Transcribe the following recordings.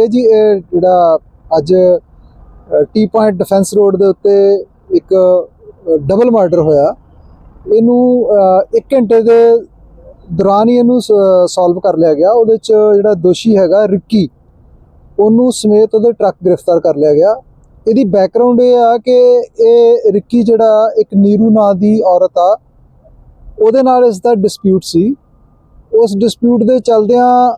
ਇਹ ਜੀ, ਇਹ ਜਿਹੜਾ ਅੱਜ ਟੀ ਪੁਆਇੰਟ ਡਿਫੈਂਸ ਰੋਡ ਦੇ ਉੱਤੇ ਇੱਕ ਡਬਲ ਮਰਡਰ ਹੋਇਆ। ਇਹਨੂੰ 1 ਘੰਟੇ ਦੇ ਦੌਰਾਨ ਹੀ ਇਹਨੂੰ ਸੋਲਵ ਕਰ ਲਿਆ ਗਿਆ। ਉਹਦੇ ਚ ਜਿਹੜਾ ਦੋਸ਼ੀ ਹੈਗਾ ਰਿੱਕੀ, ਉਹਨੂੰ ਸਮੇਤ ਉਹਦੇ ਟਰੱਕ ਗ੍ਰਿਫਤਾਰ ਕਰ ਲਿਆ ਗਿਆ। ਇਹਦੀ ਬੈਕਗ੍ਰਾਉਂਡ ਇਹ ਆ ਕਿ ਇਹ ਰਿੱਕੀ ਜਿਹੜਾ ਇੱਕ ਨੀਰੂ ਨਾਂ ਦੀ ਔਰਤ ਆ, ਉਹਦੇ ਨਾਲ ਇਸ ਦਾ ਡਿਸਪਿਊਟ ਸੀ। ਉਸ ਡਿਸਪਿਊਟ ਦੇ ਚਲਦਿਆਂ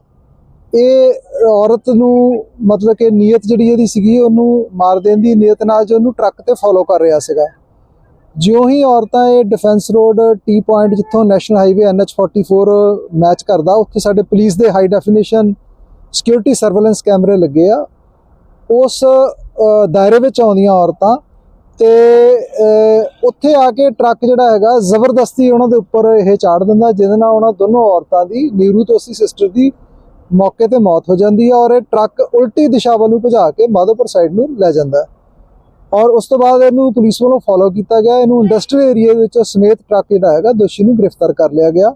ਇਹ ਔਰਤ ਨੂੰ ਮਤਲਬ ਕਿ ਨੀਅਤ ਜਿਹੜੀ ਇਹਦੀ ਸੀਗੀ, ਉਹਨੂੰ ਮਾਰ ਦੇਣ ਦੀ ਨੀਅਤ ਨਾਲ ਜੋ ਉਹਨੂੰ ਟਰੱਕ ਤੇ ਫੋਲੋ ਕਰ ਰਿਹਾ ਸੀਗਾ। ਜਿਉਂ ਹੀ ਔਰਤਾਂ ਇਹ ਡਿਫੈਂਸ ਰੋਡ ਟੀ ਪੁਆਇੰਟ ਜਿੱਥੋਂ ਨੈਸ਼ਨਲ ਹਾਈਵੇ NH44 ਮੈਚ ਕਰਦਾ, ਉੱਥੇ ਸਾਡੇ ਪੁਲਿਸ ਦੇ ਹਾਈ ਡੈਫੀਨੇਸ਼ਨ ਸਿਕਿਉਰਿਟੀ ਸਰਵੇਲੈਂਸ ਕੈਮਰੇ ਲੱਗੇ ਆ। ਉਸ ਦਾਇਰੇ ਵਿੱਚ ਆਉਂਦੀਆਂ ਔਰਤਾਂ ਤੇ ਉੱਥੇ ਆ ਕੇ ਟਰੱਕ ਜਿਹੜਾ ਹੈਗਾ ਜ਼ਬਰਦਸਤੀ ਉਹਨਾਂ ਦੇ ਉੱਪਰ ਇਹ ਚਾੜ ਦਿੰਦਾ, ਜਿਹਦੇ ਨਾਲ ਉਹਨਾਂ ਦੋਨੋਂ ਔਰਤਾਂ ਦੀ, ਨੀਰੂ ਤੇ ਉਸਦੀ ਸਿਸਟਰ ਦੀ ਮੌਕੇ ਤੇ ਮੌਤ ਹੋ ਜਾਂਦੀ ਹੈ ਔਰ ਇਹ ਟਰੱਕ ਉਲਟੀ ਦਿਸ਼ਾ ਵੱਲ ਨੂੰ ਭਜਾ ਕੇ ਮਾਧੋਪੁਰ ਸਾਈਡ ਨੂੰ ਲੈ ਜਾਂਦਾ ਔਰ ਉਸ ਤੋਂ ਬਾਅਦ ਇਹਨੂੰ ਪੁਲਿਸ ਵੱਲੋਂ ਫੋਲੋ ਕੀਤਾ ਗਿਆ। ਇਹਨੂੰ ਇੰਡਸਟਰੀਅਲ ਏਰੀਆ ਵਿੱਚ ਸਮੇਤ ਟਰੱਕ ਜਿਹੜਾ ਹੈਗਾ, ਦੋਸ਼ੀ ਨੂੰ ਗ੍ਰਿਫਤਾਰ ਕਰ ਲਿਆ ਗਿਆ।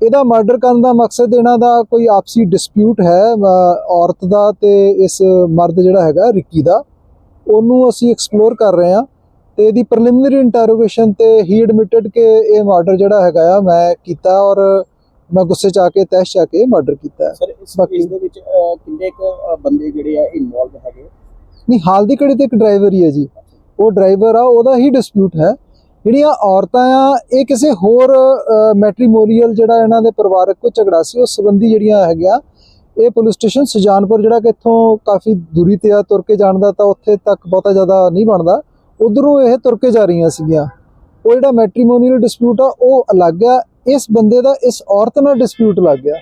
ਇਹਦਾ ਮਰਡਰ ਕਰਨ ਦਾ ਮਕਸਦ ਇਹਨਾਂ ਦਾ ਕੋਈ ਆਪਸੀ ਡਿਸਪਿਊਟ ਹੈ ਔਰਤ ਦਾ ਤੇ ਇਸ ਮਰਦ ਜਿਹੜਾ ਹੈਗਾ, ਰਿੱਕੀ ਦਾ। ਉਹਨੂੰ ਅਸੀਂ ਐਕਸਪਲੋਰ ਕਰ ਰਹੇ ਹਾਂ ਤੇ ਇਹਦੀ ਪ੍ਰੀਲਿਮਿਨਰੀ ਇੰਟਰੋਗੇਸ਼ਨ ਤੇ ਹੀ ਐਡਮਿਟਡ ਕਿ ਇਹ ਮਰਡਰ ਜਿਹੜਾ ਹੈਗਾ ਆ, ਮੈਂ ਕੀਤਾ ਔਰ ਮੈਂ ਗੁੱਸੇ ਚ ਆ ਕੇ ਤੈਸ਼ ਚ ਆ ਕੇ ਮਰਡਰ ਕੀਤਾ। ਹੈ ਸਰ ਇਸ ਬਾਕੀ- ਕੇਸ ਦੇ ਵਿੱਚ ਅਹ, ਕਿੰਨੇ ਕੁ ਬੰਦੇ ਜਿਹੜੇ ਆ ਇਨਵੋਲਵ ਹੈਗੇ? ਨਹੀਂ ਹਾਲ ਦੀ ਘੜੀ ਤੇ ਇੱਕ ਡਰਾਈਵਰ ਹੀ ਹੈ ਜੀ। ਉਹ ਡਰਾਈਵਰ ਆ ਉਹਦਾ ਹੀ ਡਿਸਪਿਊਟ ਹੈ। ਜਿਹੜੀਆਂ ਔਰਤਾਂ ਆ ਇਹ ਕਿਸੇ ਹੋਰ ਮੈਟ੍ਰੀਮੋਨੀਅਲ ਜਿਹੜਾ ਇਹਨਾਂ ਦੇ ਪਰਿਵਾਰਕ ਕੋ ਝਗੜਾ ਸੀ ਉਸ ਸੰਬੰਧੀ ਜਿਹੜੀਆਂ ਹੈਗੀਆਂ ਇਹ ਪੁਲਿਸ ਸਟੇਸ਼ਨ ਸੁਜਾਨਪੁਰ ਜਿਹੜਾ ਕਿ ਇੱਥੋਂ ਕਾਫੀ ਦੂਰੀ ਤੇ ਆ ਤੁਰ ਕੇ ਜਾਣ ਦਾ ਤਾਂ ਉੱਥੇ ਤੱਕ ਬਹੁਤਾ ਜ਼ਿਆਦਾ ਨਹੀਂ ਬਣਦਾ। ਉਧਰੋਂ ਇਹ ਤੁਰ ਕੇ ਜਾ ਰਹੀਆਂ ਸੀਗੀਆਂ। ਉਹ ਜਿਹੜਾ ਮੈਟ੍ਰੀਮੋਨੀਅਲ ਡਿਸਪਿਊਟ ਆ ਉਹ ਅਲੱਗ ਆ ਇਸ ਬੰਦੇ ਦਾ ਇਸ ਔਰਤ ਨਾਲ ਡਿਸਪਿਊਟ ਲੱਗ ਗਿਆ।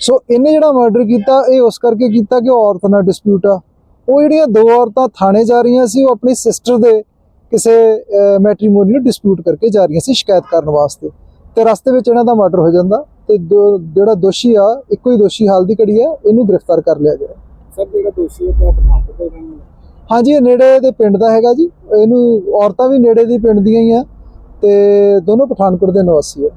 ਸੋ ਇਹਨੇ ਜਿਹੜਾ ਮਰਡਰ ਕੀਤਾ ਇਹ ਉਸ ਕਰਕੇ ਕੀਤਾ ਕਿ ਔਰਤ ਨਾਲ ਡਿਸਪਿਊਟ ਆ। ਉਹ ਜਿਹੜੀਆਂ ਦੋ ਔਰਤਾਂ ਥਾਣੇ ਜਾ ਰਹੀਆਂ ਸੀ ਉਹ ਆਪਣੀ ਸਿਸਟਰ ਦੇ ਕਿਸੇ ਮੈਟ੍ਰੀਮੋਨੀਅਲ ਡਿਸਪਿਊਟ ਕਰਕੇ ਜਾ ਰਹੀਆਂ ਸੀ ਸ਼ਿਕਾਇਤ ਕਰਨ ਵਾਸਤੇ। ਤੇ ਰਸਤੇ ਵਿੱਚ ਇਹਨਾਂ ਦਾ ਮਰਡਰ ਹੋ ਜਾਂਦਾ ਤੇ ਜਿਹੜਾ ਦੋਸ਼ੀ ਆ ਇੱਕੋ ਹੀ ਦੋਸ਼ੀ ਹਾਲ ਦੀ ਘੜੀ ਆ ਇਹਨੂੰ ਗ੍ਰਿਫਤਾਰ ਕਰ ਲਿਆ ਗਿਆ। ਸਰ ਜਿਹੜਾ ਦੋਸ਼ੀ ਹੈ ਉਹ ਪਠਾਨਕੋਟ ਦਾ ਰਹਿਣ ਵਾਲਾ ਹਾਂਜੀ ਇਹ ਨੇੜੇ ਦੇ ਪਿੰਡ ਦਾ ਹੈਗਾ ਜੀ। ਇਹਨੂੰ ਔਰਤਾਂ ਵੀ ਨੇੜੇ ਦੀ ਪਿੰਡ ਦੀਆਂ ਹੀ ਆ ਤੇ ਦੋਨੋਂ ਪਠਾਨਕੋਟ ਦੇ ਨਿਵਾਸੀ ਆ।